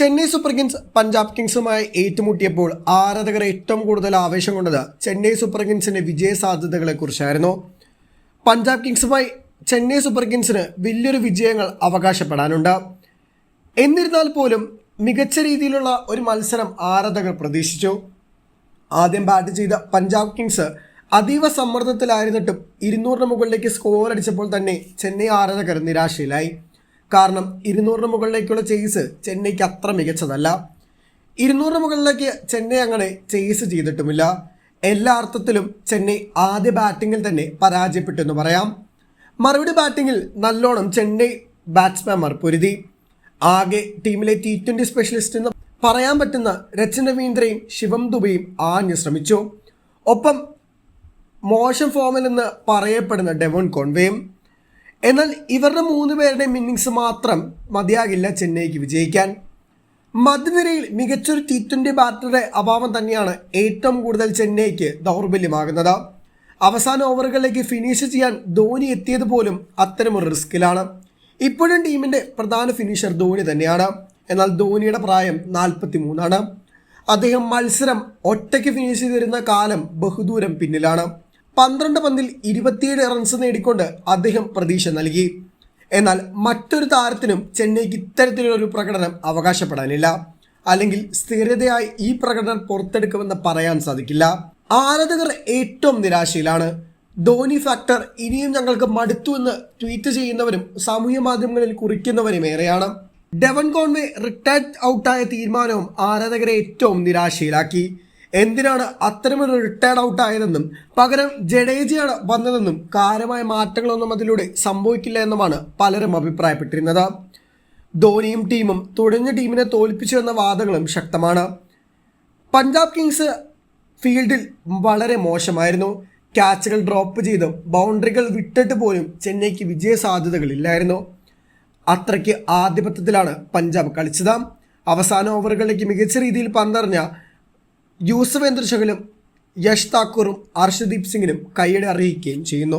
Chennai super Kings Punjab കിങ്സുമായി ഏറ്റുമുട്ടിയപ്പോൾ ആരാധകർ ഏറ്റവും കൂടുതൽ ആവേശം കൊണ്ടത് ചെന്നൈ സൂപ്പർ കിങ്സിന്റെ വിജയ സാധ്യതകളെ കുറിച്ചായിരുന്നു പഞ്ചാബ് കിങ്സുമായി ചെന്നൈ സൂപ്പർ കിങ്സിന് വലിയൊരു വിജയങ്ങൾ അവകാശപ്പെടാനുണ്ട്. എന്നിരുന്നാൽ പോലും മികച്ച രീതിയിലുള്ള ഒരു മത്സരം ആരാധകർ പ്രതീക്ഷിച്ചു. ആദ്യം ബാറ്റ് ചെയ്ത പഞ്ചാബ് കിങ്സ് അതീവ സമ്മർദ്ദത്തിലായിരുന്നിട്ടും ഇരുന്നൂറിന് മുകളിലേക്ക് സ്കോർ അടിച്ചപ്പോൾ തന്നെ ചെന്നൈ ആരാധകർ നിരാശയിലായി. കാരണം ഇരുന്നൂറിന് മുകളിലേക്കുള്ള ചേസ് ചെന്നൈക്ക് അത്ര മികച്ചതല്ല. ഇരുന്നൂറിന് മുകളിലേക്ക് ചെന്നൈ അങ്ങനെ ചേസ് ചെയ്തിട്ടുമില്ല. എല്ലാ അർത്ഥത്തിലും ചെന്നൈ ആദ്യ ബാറ്റിങ്ങിൽ തന്നെ പരാജയപ്പെട്ടു എന്ന് പറയാം. മറുപടി ബാറ്റിങ്ങിൽ നല്ലോണം ചെന്നൈ ബാറ്റ്സ്മാൻമാർ പൊരുതി. ആകെ ടീമിലെ ടി ട്വന്റി സ്പെഷ്യലിസ്റ്റ് എന്ന് പറയാൻ പറ്റുന്ന രച്ചൻ രവീന്ദ്രയും ശിവം ദുബയും ആഞ്ഞു ശ്രമിച്ചു. ഒപ്പം മോശം ഫോമിൽ നിന്ന് പറയപ്പെടുന്ന ഡെവോൺ കോൺവേയും എന്നാൽ ഇവരുടെ മൂന്ന് പേരുടെ ഇന്നിങ്സ് മാത്രം മതിയാകില്ല ചെന്നൈക്ക് വിജയിക്കാൻ. മധ്യനിരയിൽ മികച്ചൊരു ടി ട്വന്റി ബാറ്ററുടെ അഭാവം തന്നെയാണ് ഏറ്റവും കൂടുതൽ ചെന്നൈക്ക് ദൗർബല്യമാകുന്നത്. അവസാന ഓവറുകളിലേക്ക് ഫിനിഷ് ചെയ്യാൻ ധോനി എത്തിയത് പോലും അത്തരമൊരു റിസ്കിലാണ് ഇപ്പോഴും ടീമിന്റെ പ്രധാന ഫിനിഷർ ധോനി തന്നെയാണ്. എന്നാൽ ധോനിയുടെ പ്രായം നാൽപ്പത്തി മൂന്നാണ് അദ്ദേഹം മത്സരം ഒറ്റയ്ക്ക് ഫിനിഷ് ചെയ്തിരുന്ന കാലം ബഹുദൂരം പിന്നിലാണ്. പന്ത്രണ്ട് പന്തിൽ ഇരുപത്തിയേഴ് റൺസ് നേടിക്കൊണ്ട് അദ്ദേഹം പ്രതീക്ഷ നൽകി. എന്നാൽ മറ്റൊരു താരത്തിനും ചെന്നൈക്ക് ഇത്തരത്തിലൊരു പ്രകടനം അവകാശപ്പെടാനില്ല. അല്ലെങ്കിൽ സ്ഥിരതയായി ഈ പ്രകടനം പുറത്തെടുക്കുമെന്ന് പറയാൻ സാധിക്കില്ല. ആരാധകർ ഏറ്റവും നിരാശയിലാണ്. ധോനി ഫാക്ടർ ഇനിയും ഞങ്ങൾക്ക് മടുത്തു എന്ന് ട്വീറ്റ് ചെയ്യുന്നവരും സാമൂഹ്യ മാധ്യമങ്ങളിൽ കുറിക്കുന്നവരും ഏറെയാണ്. ഡെവൻ കോൺവേ റിട്ടയർഡ് ഔട്ടായ തീരുമാനവും ആരാധകരെ ഏറ്റവും നിരാശയിലാക്കി. എന്തിനാണ് അത്തരമൊരു റിട്ടയർഡ് ഔട്ട് ആയതെന്നും പകരം ജഡേജയാണ് വന്നതെന്നും കാര്യമായ മാറ്റങ്ങളൊന്നും അതിലൂടെ സംഭവിക്കില്ല എന്നുമാണ് പലരും അഭിപ്രായപ്പെട്ടിരുന്നത്. ധോണിയും ടീമും തുഴഞ്ഞ ടീമിനെ തോൽപ്പിച്ചു എന്ന വാദങ്ങളും ശക്തമാണ്. പഞ്ചാബ് കിങ്സ് ഫീൽഡിൽ വളരെ മോശമായിരുന്നു. ക്യാച്ചുകൾ ഡ്രോപ്പ് ചെയ്തും ബൗണ്ടറികൾ വിട്ടിട്ട് പോലും ചെന്നൈക്ക് വിജയ സാധ്യതകളില്ലായിരുന്നു. അത്രയ്ക്ക് ആധിപത്യത്തിലാണ് പഞ്ചാബ് കളിച്ചത്. അവസാന ഓവറുകളിലേക്ക് മികച്ച രീതിയിൽ പന്തറിഞ്ഞ യൂസഫേന്ദ്ര ചഹലും യഷ് താക്കൂറും അർഷദീപ് സിംഗിനും കൈയ്യടി അറിയിക്കുകയും ചെയ്യുന്നു.